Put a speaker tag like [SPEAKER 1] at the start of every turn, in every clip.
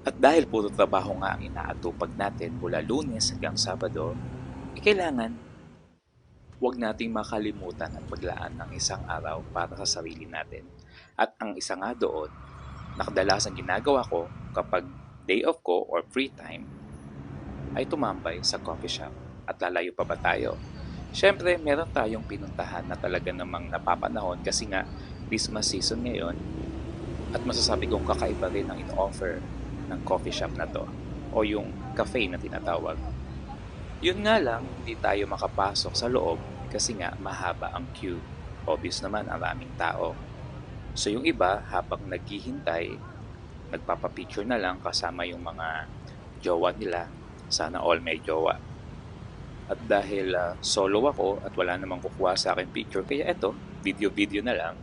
[SPEAKER 1] At dahil puro trabaho nga ang inaatupag natin mula lunes hanggang sabado, eh kailangan huwag nating makalimutan at maglaan ng isang araw para sa sarili natin. At ang isa nga doon, na kadalasan ginagawa ko kapag day off ko or free time, ay tumambay sa coffee shop. At lalayo pa ba tayo? Siyempre, meron tayong pinuntahan na talaga namang napapanahon kasi nga Christmas season ngayon at masasabi kong kakaiba rin ang in-offer ng coffee shop na to o yung cafe na tinatawag. Yun nga lang, hindi tayo makapasok sa loob kasi nga mahaba ang queue. Obvious naman, ang raming tao. So yung iba, habang naghihintay, nagpapapicture na lang kasama yung mga jowa nila. Sana all may jowa. At dahil ah, solo ako at wala namang kukuha sa akin picture, kaya eto, video-video na lang.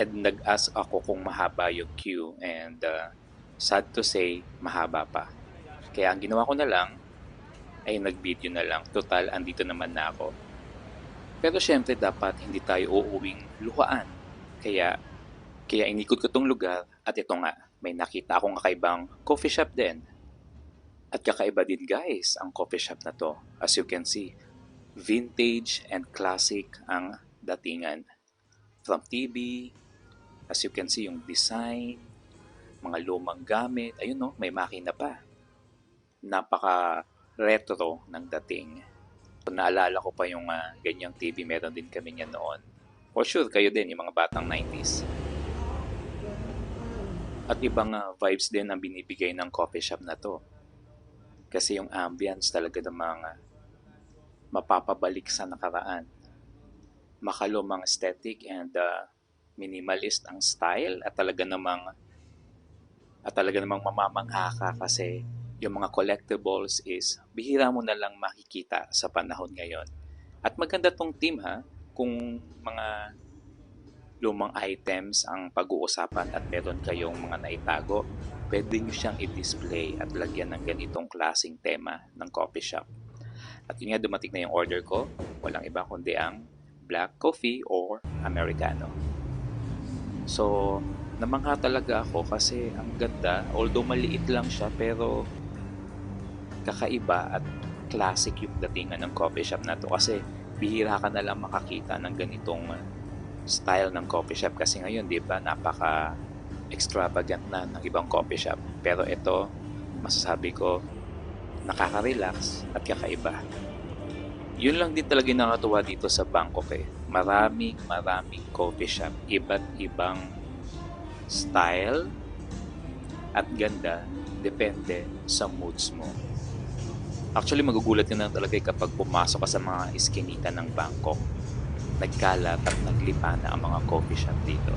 [SPEAKER 1] And nag-ask ako kung mahaba yung queue and ah, sad to say, mahaba pa. Kaya ang ginawa ko na lang, ay nag-video na lang. Total, andito naman na ako. Pero syempre dapat hindi tayo uuwing luhaan. Kaya, kaya inikot ko tong lugar at ito nga, may nakita akong kakaibang coffee shop din. At kakaiba din guys ang coffee shop na to. As you can see, vintage and classic ang datingan. From TV, as you can see yung design, mga lumang gamit, ayun no, may makina pa. Napaka retro ng dating. So, naalala ko pa yung ah, ganyang TV, meron din kami niyan noon. For sure, kayo din, yung mga batang 90s. At ibang ah, vibes din ang binibigay ng coffee shop na to. Kasi yung ambience talaga ng mga mapapabalik sa nakaraan. Makalumang aesthetic and ah, minimalist ang style at talaga namang at talaga namang mamamangha ka kasi yung mga collectibles is bihira mo na lang makikita sa panahon ngayon. At maganda tong team ha, kung mga lumang items ang pag-uusapan at meron kayong mga naitago, pwede nyo siyang i-display at lagyan ng ganitong klasing tema ng coffee shop. At yun nga, dumating na yung order ko. Walang iba kundi ang black coffee or americano. So, namangha talaga ako kasi ang ganda. Although maliit lang siya, pero kakaiba at classic yung datingan ng coffee shop na to. Kasi bihira ka na lang makakita ng ganitong style ng coffee shop. Kasi ngayon 'di ba napaka extravagant na ng ibang coffee shop. Pero ito masasabi ko nakaka-relax at kakaiba. Yun lang din talaga nakatuwa dito sa Bangkok eh. Maraming maraming coffee shop. Iba't ibang style at ganda depende sa moods mo Actually, magugulat ka na talaga eh kapag pumasok ka sa mga iskinita ng Bangkok. Nagkalat at naglipa na ang mga coffee shop dito.